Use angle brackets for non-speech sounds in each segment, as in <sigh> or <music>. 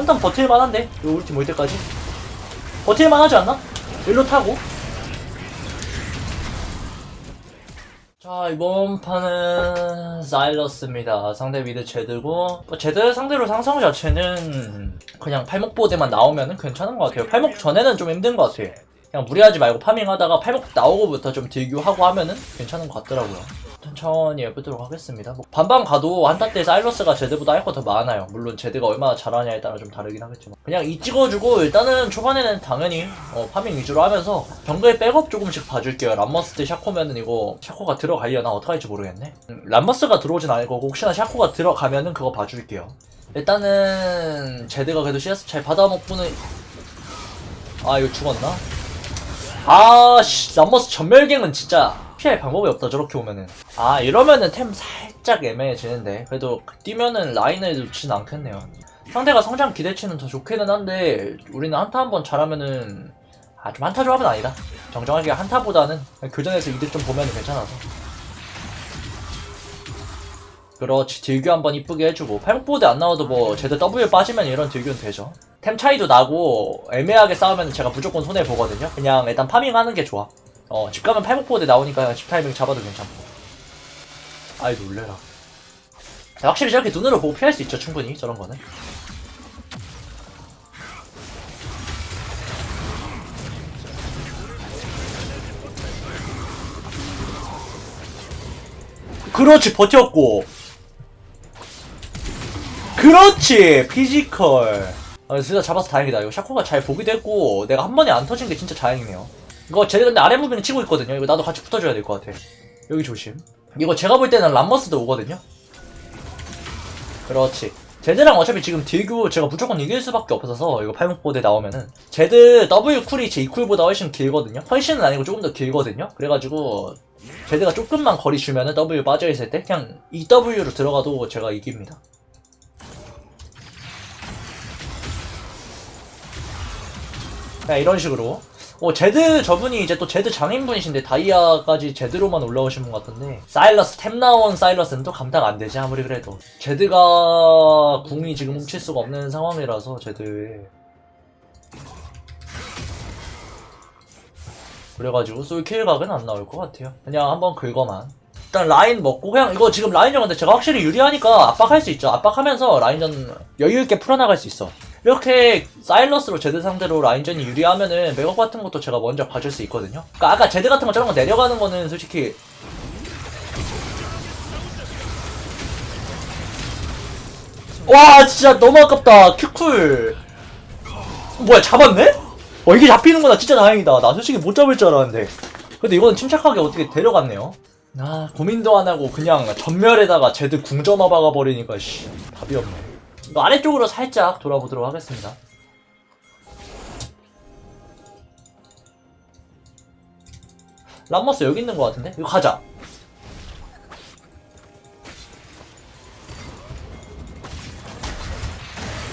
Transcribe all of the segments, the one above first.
한턴 버틸만한데? 요 울티 모일 때까지? 버틸만하지 않나? 일로 타고. 자 이번 판은 사일러스입니다. 상대 미드 제드고 뭐 제드 상대로 상성 자체는 그냥 팔목 보드만 나오면 괜찮은 것 같아요. 팔목 전에는 좀 힘든 것 같아요 그냥 무리하지 말고 파밍하다가 팔목 나오고부터 좀 딜교하고 하면은 괜찮은 것 같더라고요. 천천히 해보도록 하겠습니다. 뭐 반반 가도 한타 때 사일러스가 제드보다 할 거 더 많아요. 물론 제드가 얼마나 잘하냐에 따라 좀 다르긴 하겠지만. 그냥 이 찍어주고 일단은 초반에는 당연히 어, 파밍 위주로 하면서 정글 백업 조금씩 봐줄게요. 람머스 때 샤코면은 이거 샤코가 들어가려나 어떡할지 모르겠네. 음, 람머스가 들어오진 않을 거고 혹시나 샤코가 들어가면은 그거 봐줄게요. 일단은 제드가 그래도 CS 잘 받아먹고는 아 이거 죽었나? 아씨 람머스 전멸갱은 진짜 피할 방법이 없다 저렇게 오면은. 아 이러면은 템 살짝 애매해지는데. 그래도 뛰면은 라인을 놓진 않겠네요. 상대가 성장 기대치는 더 좋기는 한데 우리는 한타 한번 잘하면은 아 좀 한타 조합은 아니다. 정정하게 한타보다는 교전에서 이득 좀 보면은 괜찮아서. 그렇지 딜교 한번 이쁘게 해주고. 팔목보드 안 나와도 뭐 제대 W 빠지면 이런 딜교는 되죠 템 차이도 나고 애매하게 싸우면 제가 무조건 손해 보거든요. 그냥 일단 파밍하는 게 좋아. 어 집 가면 팔목보드 나오니까 집 타이밍 잡아도 괜찮고. 아이 놀래라. 확실히 저렇게 눈으로 보고 피할 수 있죠 충분히 저런 거는. 그렇지 버텼고. 그렇지 피지컬 아, 진짜 잡아서 다행이다. 이거 샤코가 잘 보기도 했고 내가 한 번에 안 터진 게 진짜 다행이네요. 이거 쟤 근데 아래 무빙 치고 있거든요. 이거 나도 같이 붙어줘야 될 것 같아. 여기 조심. 이거 제가 볼 때는 람머스도 오거든요. 그렇지. 제드랑 어차피 지금 딜교 제가 무조건 이길 수밖에 없어서 이거 팔목보드에 나오면은. 제드 W 쿨이 제 이쿨보다 훨씬 길거든요. 훨씬은 아니고 조금 더 길거든요. 그래가지고 제드가 조금만 거리 주면은 W 빠져있을 때 그냥 이 W로 들어가도 제가 이깁니다 그냥 이런 식으로. 어, 제드 저분이 이제 또 제드 장인분이신데 다이아까지 제드로만 올라오신 분 같은데. 사일러스 템 나온 사일러스는 또 감당 안 되지 아무리 그래도. 제드가 궁이 지금 훔칠 수가 없는 상황이라서 제드에. 그래가지고 솔킬 각은 안 나올 것 같아요. 그냥 한번 긁어만. 일단 라인 먹고 그냥 이거 지금 라인전 근데 제가 확실히 유리하니까 압박할 수 있죠. 압박하면서 라인전 여유있게 풀어나갈 수 있어 이렇게 사일러스로 제드 상대로 라인전이 유리하면은 맥업 같은 것도 제가 먼저 봐줄 수 있거든요. 그러니까 아까 제드 같은 거 저런 거 내려가는 거는 솔직히 와 진짜 너무 아깝다. 큐쿨. 뭐야 잡았네? 어 이게 잡히는구나. 진짜 다행이다. 나 솔직히 못 잡을 줄 알았는데. 근데 이거는 침착하게 어떻게 데려갔네요? 아 고민도 안 하고 그냥 전멸에다가 제드 궁점화 박아버리니까 씨. 답이 없네 이거 아래쪽으로 살짝 돌아보도록 하겠습니다. 람머스 여기 있는 것 같은데? 이거 가자.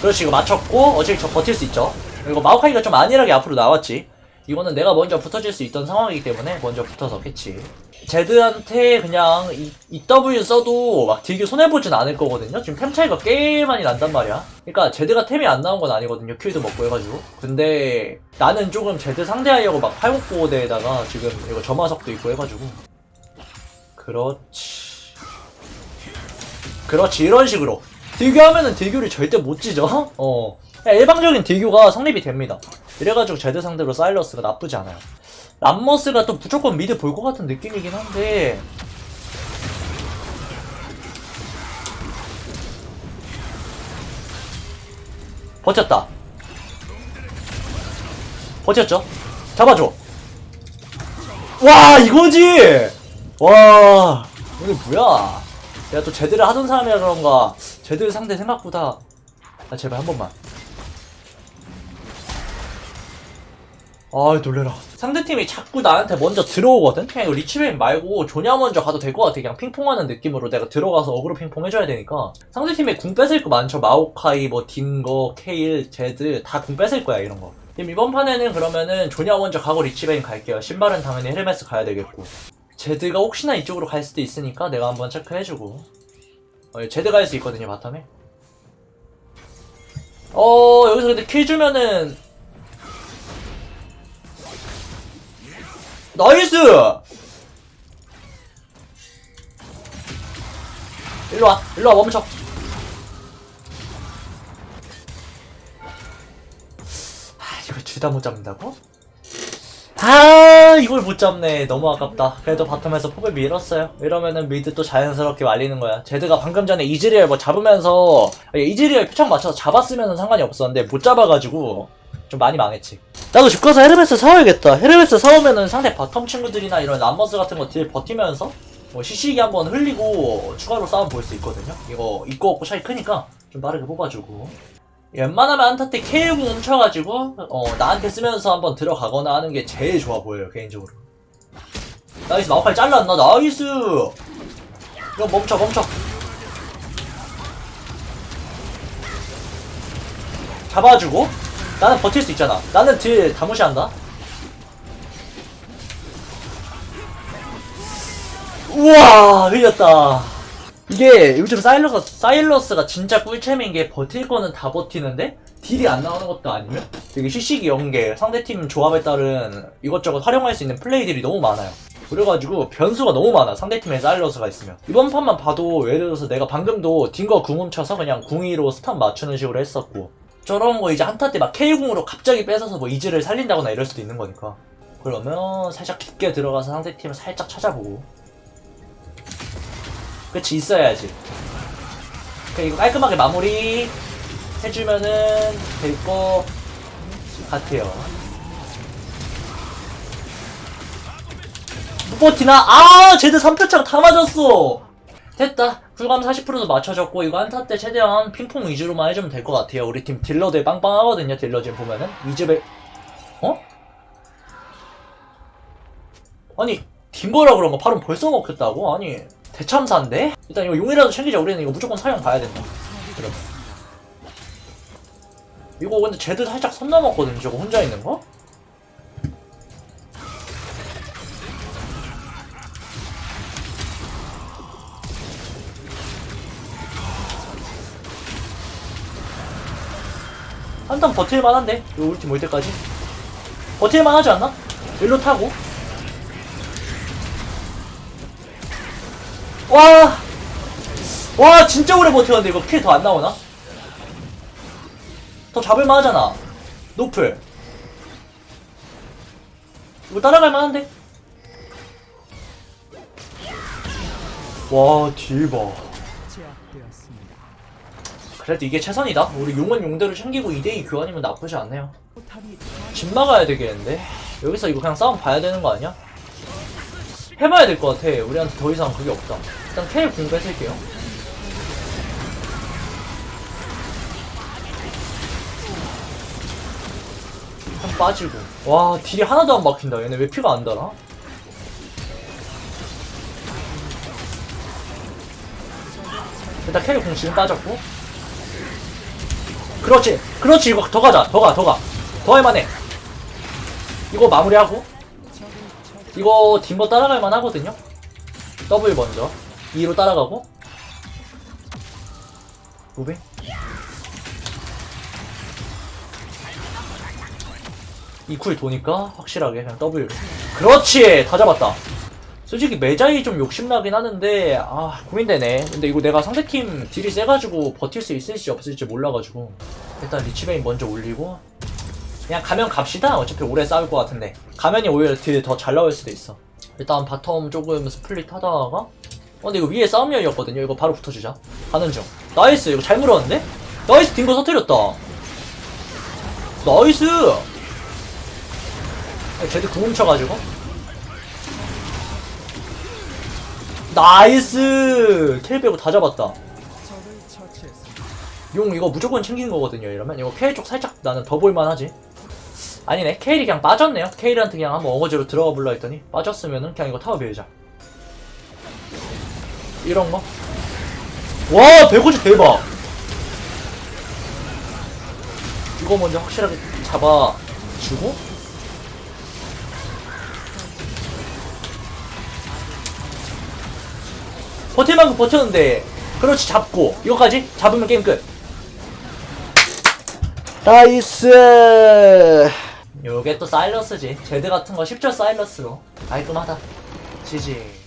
그렇지 이거 맞췄고 어차피 저 버틸 수 있죠. 이거 마오카이가 좀 안일하게 앞으로 나왔지. 이거는 내가 먼저 붙어질 수 있던 상황이기 때문에 먼저 붙어서 캐치 제드한테 그냥 이, EW 써도 막 되게 손해보진 않을 거거든요? 지금 템 차이가 꽤 많이 난단 말이야. 그러니까 제드가 템이 안 나온 건 아니거든요 킬도 먹고 해가지고. 근데 나는 조금 제드 상대하려고 막 팔목보호대에다가 지금 이거 점화석도 있고 해가지고. 그렇지. 그렇지 이런 식으로. 딜교하면은 딜교를 절대 못 지죠? <laughs> 어. 일방적인 딜교가 성립이 됩니다. 이래가지고 제드 상대로 사일러스가 나쁘지 않아요 람머스가 또 무조건 미드 볼 것 같은 느낌이긴 한데. 버텼다. 버텼죠? 잡아줘. 와 이거지! 와 오늘 뭐야? 내가 또 제대를 하던 사람이라 그런가. 제대를 상대 생각보다. 아 제발 한 번만 아 놀래라. 상대팀이 자꾸 나한테 먼저 들어오거든? 그냥 이거 리치베인 말고 조냐 먼저 가도 될 것 같아. 그냥 핑퐁하는 느낌으로 내가 들어가서 어그로 핑퐁 해줘야 되니까. 상대팀에 궁 뺏을 거 많죠. 마오카이 뭐 딩거 케일 제드 다 궁 뺏을 거야 이런 거. 그럼 이번 판에는 그러면은 조냐 먼저 가고 리치베인 갈게요. 신발은 당연히 헤르메스 가야 되겠고. 제드가 혹시나 이쪽으로 갈 수도 있으니까 내가 한번 체크해주고. 어, 제드 갈 수 있거든요 바텀에. 어 여기서 근데 킬 주면은 나이스! 일로와 일로와 멈춰. 아 이걸 주다 못 잡는다고? 아 이걸 못 잡네. 너무 아깝다. 그래도 바텀에서 폭을 밀었어요. 이러면은 미드 또 자연스럽게 말리는 거야. 제드가 방금 전에 이즈리얼 뭐 잡으면서 이즈리얼 표창 맞춰서 잡았으면 상관이 없었는데 못 잡아가지고 좀 많이 망했지 나도 집 가서 헤르메스 사와야겠다. 헤르메스 사오면은 상대 바텀 친구들이나 이런 람머스 같은 거딜 버티면서 뭐 시시기 한번 흘리고 추가로 싸움 볼 수 있거든요. 이거 입고 없고 차이 크니까 좀 빠르게 뽑아주고. 웬만하면 한타 때 K공 훔쳐가지고 어 나한테 쓰면서 한번 들어가거나 하는 게 제일 좋아 보여요 개인적으로. 나이스 마우칼 잘랐나? 나이스! 이거 멈춰 멈춰. 잡아주고 나는 버틸 수 있잖아. 나는 딜 다 무시한다. 우와 흘렸다. 이게 요즘 사일러스, 사일러스가 진짜 꿀챔인 게 버틸 거는 다 버티는데? 딜이 안 나오는 것도 아니면? 되게 시식이 연계 상대팀 조합에 따른 이것저것 활용할 수 있는 플레이들이 너무 많아요. 그래가지고 변수가 너무 많아 상대팀에 사일러스가 있으면. 이번 판만 봐도 예를 들어서 내가 방금도 딩거 궁 훔쳐서 그냥 궁이로 스탑 맞추는 식으로 했었고 저런 거 이제 한타 때 막 K궁으로 갑자기 뺏어서 뭐 이즈를 살린다거나 이럴 수도 있는 거니까. 그러면 살짝 깊게 들어가서 상대팀을 살짝 찾아보고. 그치 있어야지. 그 이거 깔끔하게 마무리 해주면은 될 것 같아요. 못 버티나? 아 제드 3표창 다 맞았어. 됐다 쿨감 40%도 맞춰졌고 이거 한타 때 최대한 핑퐁 위주로만 해주면 될 것 같아요 우리 팀 딜러들 빵빵하거든요 딜러 지금 보면은 이즈베 어? 아니 딩거라 그런 거 바로 벌써 먹혔다고? 아니 대참사인데? 일단 이거 용이라도 챙기자 우리는 이거 무조건 사용 봐야 된다 그럼 이거 근데 쟤들 살짝 선 넘었거든 저거 혼자 있는 거? 한단 버틸만 한데? 요 우리 팀올 때까지? 버틸만 하지 않나? 일로 타고 와! 와, 진짜 오래 버텼는데 이거 킬 더 안 나오나? 더 잡을만 하잖아. 노플. 이거 따라갈 만 한데? 와, 딜 봐. 그래도 이게 최선이다. 우리 용은 용대로 챙기고 2대2 교환이면 나쁘지 않네요. 집 막아야 되겠는데? 여기서 이거 그냥 싸움 봐야 되는 거 아니야? 해봐야 될 것 같아. 우리한테 더 이상 그게 없다. 일단 K 공 뺏을게요. 한 빠지고. 와, 딜이 하나도 안 막힌다. 얘네 왜 피가 안 달아? 일단 K 공 지금 빠졌고. 그렇지. 그렇지. 이거 더 가자. 더 가, 더 가. 더 할만해. 이거 마무리하고. 이거 dim버 따라갈만 하거든요? 더블 먼저 2로 따라가고 무빙 이쿨 도니까 확실하게 그냥 W 그렇지 다 잡았다 솔직히 매자이 좀 욕심나긴 하는데 아 고민되네 근데 이거 내가 상대팀 딜이 세가지고 버틸 수 있을지 없을지 몰라가지고 일단 리치베인 먼저 올리고 그냥 가면 갑시다. 어차피 오래 싸울 것 같은데. 가면이 오히려 딜 더 잘 나올 수도 있어. 일단 바텀 조금 스플릿 하다가. 어, 근데 이거 위에 싸움이었거든요. 이거 바로 붙어주자. 가는 중. 나이스. 이거 잘 물었는데? 나이스. 딩거 터뜨렸다. 나이스. 쟤들 궁 훔쳐가지고. 나이스. 킬 빼고 다 잡았다. 용 이거 무조건 챙긴 거거든요 이러면 이거 케일 쪽 살짝 나는 더 볼만하지 아니네 케일이 그냥 빠졌네요 케일한테 그냥 한번 어거지로 들어가 볼라 했더니 빠졌으면은 그냥 이거 타워 밀자 이런 거? 와 배고지 대박 이거 먼저 확실하게 잡아주고 버틸 만큼 버텼는데. 그렇지 잡고. 이거까지? 잡으면 게임 끝. 나이스. 요게 또 사일러스지. 제드 같은 거 쉽죠 사일러스로. 깔끔하다. 지지